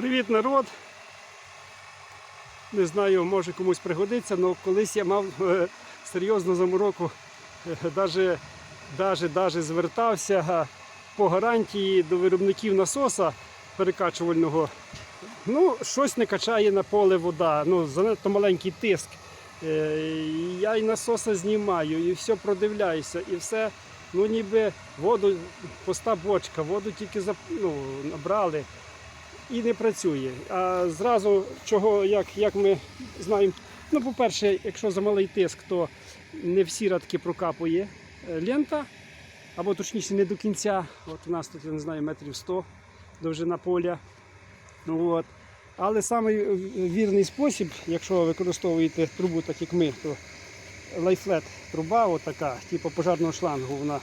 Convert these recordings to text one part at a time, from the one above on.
Привіт, народ! Не знаю, може комусь пригодиться, але колись я мав е, серйозну замороку, навіть, даже звертався е, по гарантії до виробників насоса перекачувального. Ну, щось не качає на поле вода, ну, занадто маленький тиск. Е, Я і насоса знімаю, і все продивляюся, і все, ну ніби воду, пуста бочка, воду тільки ну, набрали і не працює. А зразу чого, як, як ми знаємо, ну, по-перше, якщо за малий тиск, то не всі радки прокапує е, лента, або точніше не до кінця. От у нас тут, я не знаю, метрів 100 довжина поля. Ну, от. Але самий вірний спосіб, якщо використовуєте трубу, так як ми, то лайфлет труба, отака, типу пожарного шлангу. Вона.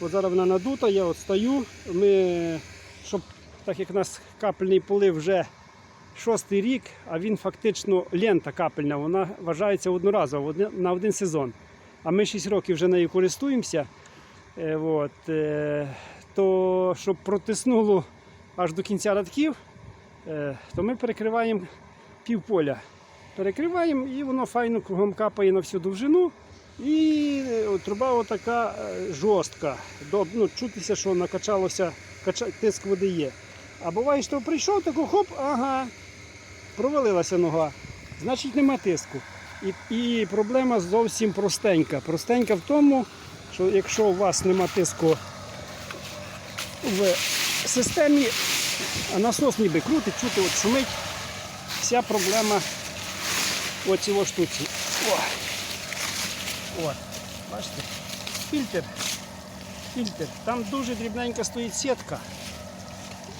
От зараз вона надута, я от стою. Ми, щоб так як у нас капельний полив вже шостий рік, а він фактично лента капельна, вона вважається одноразово на один сезон. А ми 6 років вже нею користуємося. Е, от, е, то щоб протиснуло аж до кінця радків, е, то ми перекриваємо півполя. Перекриваємо і воно файно кругом капає на всю довжину. І труба отака жорстка. Ну, чутися, що накачалося, кача, тиск води є. А буває, що прийшов, таку хоп, ага, провалилася нога. Значить нема тиску. І, і проблема зовсім простенька. Простенька в тому, що якщо у вас нема тиску в системі, а насос ніби крутить, чути, от шумить, вся проблема цій штуці. О. От, бачите, фільтр. Фільтр. Там дуже дрібненька стоїть сітка.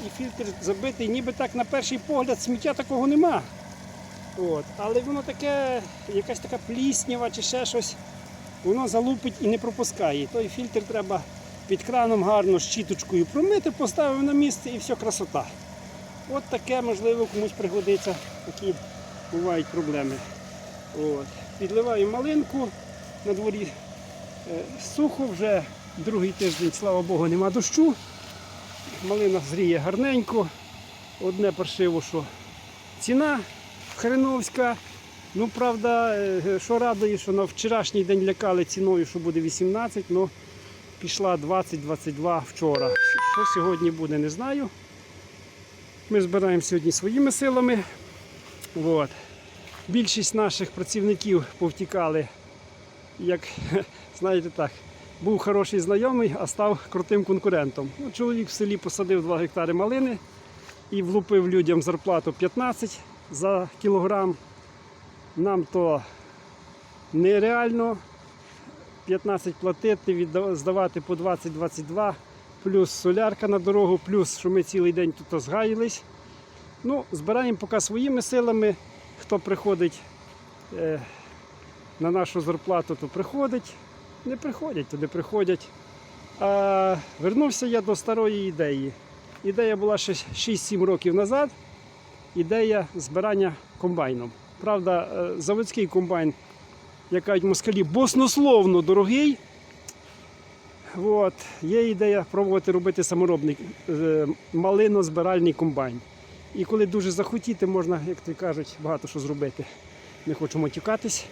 І фільтр забитий, ніби так на перший погляд сміття такого нема. От. Але воно таке, якась така пліснява чи ще щось, воно залупить і не пропускає. Той фільтр треба під краном гарно щіточкою промити, поставив на місце і все красота. От таке, можливо, комусь пригодиться, такі бувають проблеми. От. Підливаю малинку на дворі е, сухо, вже другий тиждень, слава Богу, нема дощу. Малина зріє гарненько. Одне паршиво, що ціна хреновська. Ну, правда, е, що радує, що на вчорашній день лякали ціною, що буде 18, але пішла 20-22 вчора. Що сьогодні буде, не знаю. Ми збираємо сьогодні своїми силами. От. Більшість наших працівників повтікали, як знаєте так, був хороший знайомий, а став крутим конкурентом. Ну, чоловік в селі посадив 2 гектари малини і влупив людям зарплату 15 за кілограм. Нам то нереально 15 платити, здавати по 20-22, плюс солярка на дорогу, плюс що ми цілий день тут згаїлись. Ну, збираємо поки своїми силами. Хто приходить е, на нашу зарплату, то приходить. Не приходять, не приходять. А вернувся я до старої ідеї. Ідея була ще 6-7 років назад. Ідея збирання комбайном. Правда, е, заводський комбайн, як кажуть москалі, баснословно дорогий. От. Є ідея пробувати робити саморобний е, малинозбиральний комбайн. І коли дуже захотіти, можна, як то кажуть, багато що зробити. Не хочу матюкатись.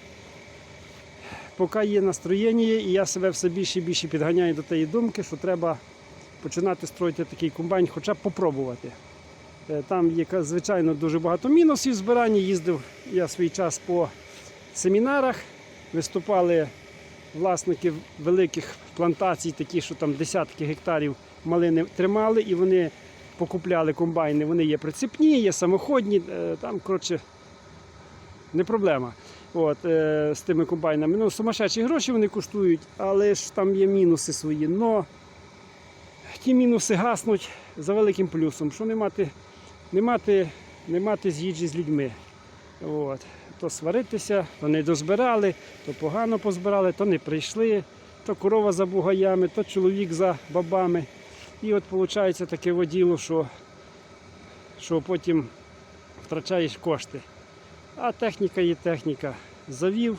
Поки є настроєння, і я себе все більше і більше підганяю до тієї думки, що треба починати строїти такий комбайн, хоча б попробувати. Е, Там є, звичайно, дуже багато мінусів в збиранні. Їздив я свій час по семінарах, виступали власники великих плантацій, такі, що там десятки гектарів малини тримали, і вони покупляли комбайни. Вони є прицепні, є самоходні. е, Там, коротше, не проблема. От, е, з тими комбайнами. Ну, сумасшедші гроші вони коштують, але ж там є мінуси свої. Но ті мінуси гаснуть за великим плюсом, що не мати, не мати, не мати з'їжджі з людьми. От. То сваритися, то не дозбирали, то погано позбирали, то не прийшли, то корова за бугаями, то чоловік за бабами. І от виходить таке воділо, що, що потім втрачаєш кошти. А техніка є техніка. Завів.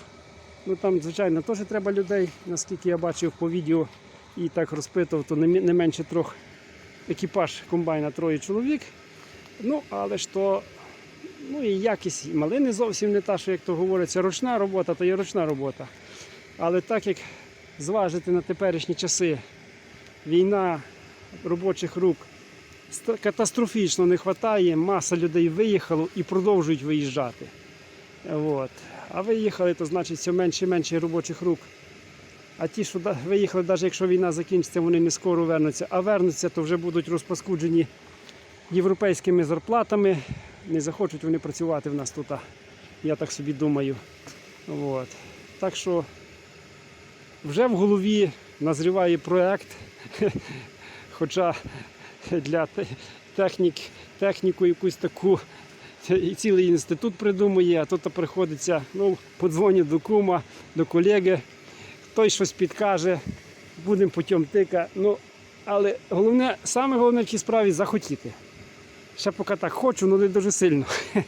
Ну там, звичайно, теж треба людей, наскільки я бачив по відео і так розпитував, то не менше трьох екіпаж комбайна троє чоловік. Ну, але ж то, ну і якість і малини зовсім не та, що як то говориться, ручна робота, то є ручна робота. Але так як зважити на теперішні часи, війна робочих рук катастрофічно не вистачає, маса людей виїхало і продовжують виїжджати. От. А виїхали, то значить все менше і менше робочих рук. А ті, що виїхали, навіть якщо війна закінчиться, вони не скоро вернуться. А вернуться, то вже будуть розпаскуджені європейськими зарплатами. Не захочуть вони працювати в нас тут. Я так собі думаю. От. Так що вже в голові назріває проект, хоча для технік, техніку якусь таку і цілий інститут придумує, а тут приходиться, ну, подзвоню до кума, до колеги, той щось підкаже, будемо путем тика. Ну, але головне, саме головне в цій справі захотіти. Ще поки так хочу, але не дуже сильно.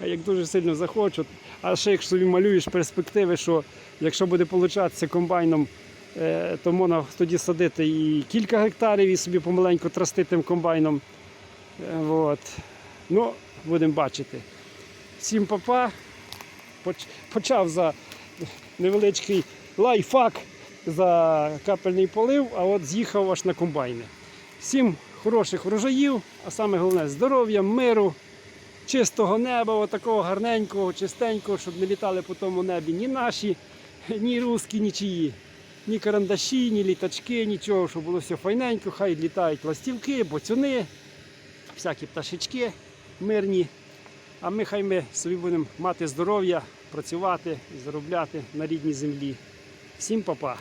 А як дуже сильно захочу, а ще якщо собі малюєш перспективи, що якщо буде получатися комбайном, е, то можна тоді садити і кілька гектарів і собі помаленьку трасти тим комбайном. От. Ну, будемо бачити. Всім папа. Почав за невеличкий лайфхак за капельний полив, а от з'їхав аж на комбайни. Всім хороших врожаїв, а саме головне здоров'я, миру, чистого неба, отакого гарненького, чистенького, щоб не літали по тому небі ні наші, ні русські, ні чиї. Ні карандаші, ні літачки, нічого, щоб було все файненько, хай літають ластівки, боцюни, всякі пташечки мирні. А ми хай ми собі будемо мати здоров'я, працювати заробляти на рідній землі. Всім па-па!